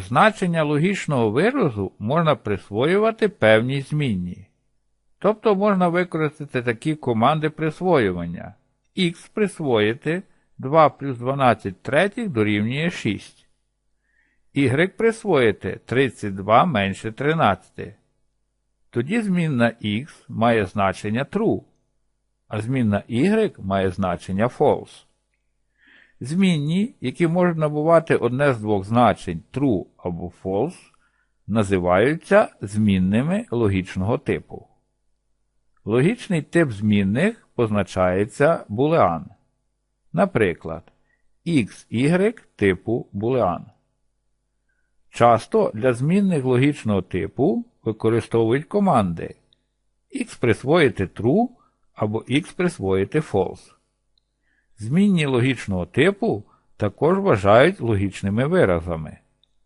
Значення логічного виразу можна присвоювати певній змінні. Тобто можна використати такі команди присвоювання. Х присвоїти 2 плюс 12 третіх дорівнює 6. Y присвоїти 32 менше 13. Тоді змінна x має значення true, а змінна y має значення false. Змінні, які можуть набувати одне з двох значень true або false, називаються змінними логічного типу. Логічний тип змінних позначається boolean. Наприклад, xy типу boolean. Часто для змінних логічного типу використовують команди x присвоїти true або x присвоїти false. Змінні логічного типу також вважають логічними виразами.